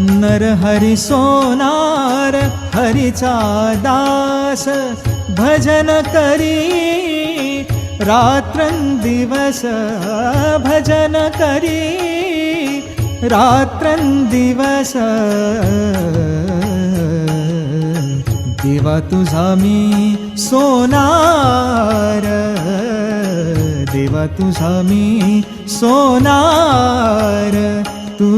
नरहरी सोनार हरिचा दास भजन करी। रात्रंदिवस भजन करी। रात्रंदिवस देवा तुझा मी सोनार। देवा तुझा मी सोनार।